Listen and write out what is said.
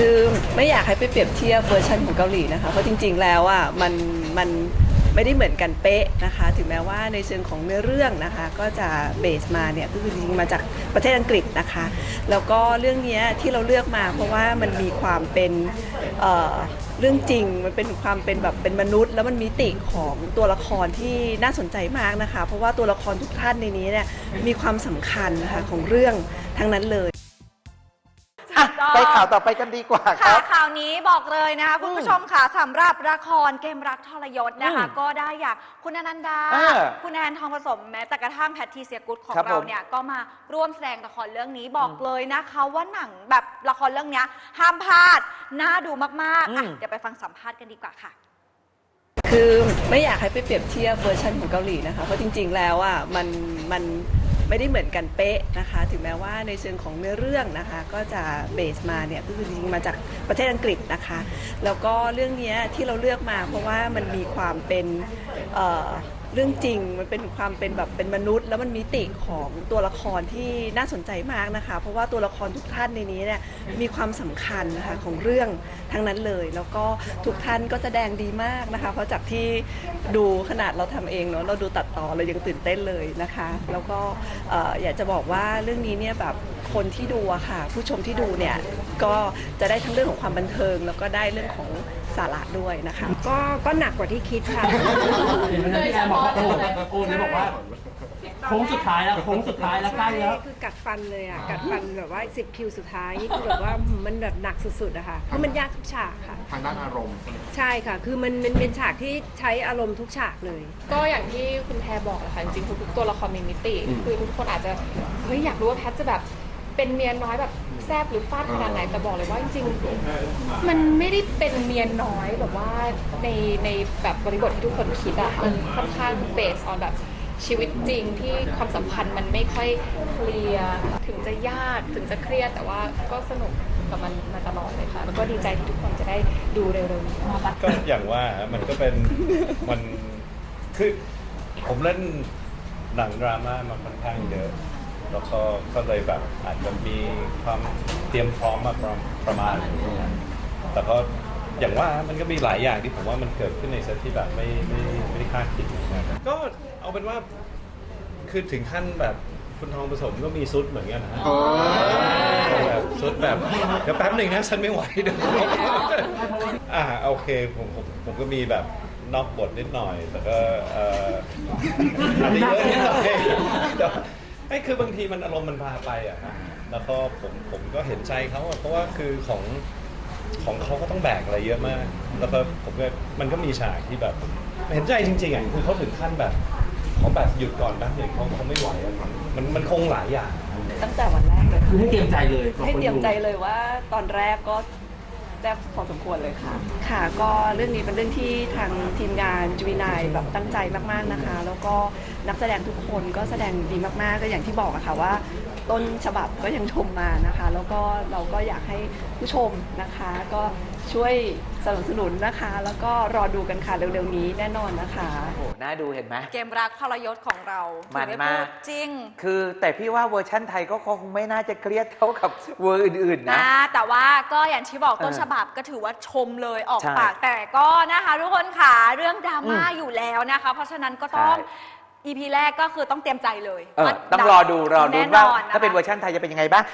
คือไม่อยากให้ไปเปรียบเทียบเวอร์ชันของเกาหลีนะคะ เพราะจริง ๆ แล้วอะมันมันไม่ได้เหมือนกันเป๊ะนะคะ ถึงแม้ว่าในเชิงของเนื้อเรื่องนะคะ ก็จะเบสมาเนี่ยก็คือจริงๆมาจากประเทศอังกฤษนะคะ แล้วก็เรื่องเนี้ยที่เราเลือกมาเพราะว่ามันมีความเป็นเเรื่องจริงมันเป็นความเป็นแบบเป็นมนุษย์ แล้วมันมีติของตัวละครที่น่าสนใจมากนะคะ เพราะว่าตัวละครทุกท่านในนี้เนี่ยมีความสำคัญนะคะของเรื่องทั้งนั้นเลย อะไปข่าวต่อไปกันดีกว่าคค่ะรับ ข่าวนี้บอกเลยนะคะคุณผู้ชมค่ะสำหรับละครเกมรักทรยศนะคะอืมก็ได้อย่างคุณอนันดาอ่าคุณแอนทองผสมแม้แต่กระทั่งแพททีเซียกุดของครับเราผมเนี่ยก็มาร่วมแสดงละครเรื่องนี้บอกเลยนะคะว่าหนังแบบละครเรื่องเนี้ยห้ามพลาดน่าดูมากๆอะอืมเดี๋ยวไปฟังสัมภาษณ์กันดีกว่าค่ะคือไม่อยากให้ไปเปรียบเทียบเวอร์ชันของเกาหลีนะคะ เพราะจริง ๆ แล้วอะมันมัน ไม่ได้เหมือนกันเป๊ะนะคะ ถึงแม้ว่าในเชิงของเนื้อเรื่องนะคะ ก็จะเบสมาเนี่ยก็คือจริงๆมาจากประเทศอังกฤษนะคะ แล้วก็เรื่องเนี้ยที่เราเลือกมาเพราะว่ามันมีความเป็น เรื่องจริงมันเป็นความเป็นแบบเป็นมนุษย์ แล้วมันมีติของตัวละครที่น่าสนใจมากนะคะ เพราะว่าตัวละครทุกท่านในนี้เนี่ยมีความสำคัญนะคะของเรื่องทั้งนั้นเลย แล้วก็ทุกท่านก็แสดงดีมากนะคะ เพราะจากที่ดูขนาดเราทำเองเนาะเราดูตัดต่อเรายังตื่นเต้นเลยนะคะ แล้วก็เอ่ออยากจะบอกว่าเรื่องนี้เนี่ยแบบ คนที่ดูอะค่ะ ผู้ชมที่ดูเนี่ยก็จะได้ทั้งเรื่องของความบันเทิง แล้วก็ได้เรื่องของสาระด้วยนะคะ ก็ก็หนักกว่าที่คิดค่ะ เห็นไหมที่แอนบอกว่าโอ้โอ้นี่บอกว่าโค้งสุดท้ายแล้วโค้งสุดท้ายแล้วใกล้แล้ว คือกัดฟันเลยอะ กัดฟันแบบว่าสิบคิวสุดท้ายนี่คือแบบว่ามันแบบหนักสุดๆอะค่ะ เพราะมันยากทุกฉากค่ะ ทางด้านอารมณ์ใช่ไหมใช่ค่ะ คือมันมันเป็นฉากที่ใช้อารมณ์ทุกฉากเลย ก็อย่างที่คุณแพรบอกแหละค่ะจริงๆทุกๆตัวละครมีมิติ คือทุกคนอาจจะเฮ้ยอยากรู้ว่าแพทจะแบบ เป็นเมียน้อยแบบแซบหรือฟาดขนาดไหนแต่บอกเลยว่าจริงๆมันไม่ได้เป็นเมียน้อยแบบว่าในในแบบบริบทที่ทุกคนคิดอะมันค่อนข้างเบสออนแบบชีวิตจริงที่ความสัมพันธ์มันไม่ค่อยเคลียร์ถึงจะยากถึงจะเครียดแต่ว่าก็สนุกกับมันมาตลอดเลยค่ะ แล้วก็ดีใจที่ทุกคนจะได้ดูเร็วๆนี้ก็อย่างว่าฮะมันก็เป็นมันคือผมเล่นหนังดราม่ามาค่อนข้างเยอะ แล้วก็ก็เลยแบบอาจจะมีความเตรียมพร้อมมาประประมาณหนึ่งแต่ก็อย่างว่ามันก็มีหลายอย่างที่ผมว่ามันเกิดขึ้นในเซตที่แบบไม่ไม่ไม่ได้คาดคิดเหมือนกันก็เอาเป็นว่าคือถึงขั้นแบบคุณทองผสมก็มีซุดเหมือนกันนะฮะแบบสุดแบบเดี๋ยวแป๊บหนึ่งนะฉันไม่ไหวเดี๋ยวอ่าโอเคผมผมผมก็มีแบบนอกบทนิดหน่อยแต่ก็เอ่ออาจจะเยอะนิดหน่อยแต่ว่า ไม่คือบางทีมันอารมณ์มันพาไปอะนะแล้วก็ผมผมก็เห็นใจเขาอะเพราะว่าคือของของเขาก็ต้องแบกอะไรเยอะมาก แล้วก็ผมก็มันก็มีฉากที่แบบเห็นใจจริงๆอะคือเขาถึงขั้นแบบเขาแบบหยุดก่อนแป๊บหนึ่งเขาเขาไม่ไหวอะมันมันคงหลายอย่าง ตั้งแต่วันแรกเลยคือให้เตรียมใจเลยให้เตรียมใจเลยว่าตอนแรกก็ แซ่บพอสมควรเลยค่ะ ค่ะก็เรื่องนี้เป็นเรื่องที่ทางทีมงานจูวินายแบบตั้งใจมากๆนะคะ แล้วก็นักแสดงทุกคนก็แสดงดีมากๆก็อย่างที่บอกอะค่ะว่า ต้นฉบับก็ยังชมมานะคะ แล้วก็เราก็อยากให้ผู้ชมนะคะ ก็ช่วยสนับสนุนนะคะ แล้วก็รอดูกันค่ะเร็วๆนี้แน่นอนนะคะ โอ้โหน่าดูเห็นไหม เกมรักทรยศของเรามันถึงได้มาก พูดจริงคือแต่พี่ว่าเวอร์ชั่นไทยก็คงไม่น่าจะเครียดเท่ากับเวอร์อื่น ๆ นะ นะแต่ว่าก็อย่างที่บอกต้นเออฉบับก็ถือว่าชมเลยออกใช่ปากแต่ก็นะคะทุกคนค่ะเรื่องดราม่าอืมอยู่แล้วนะคะ เพราะฉะนั้นก็ต้อง ใช่ EP แรกก็คือต้องเตรียมใจเลยเออว่าต้องรอดูรอดูแน่นว่าอนนะคะ ถ้าเป็นเวอร์ชันไทยจะเป็นยังไงบ้าง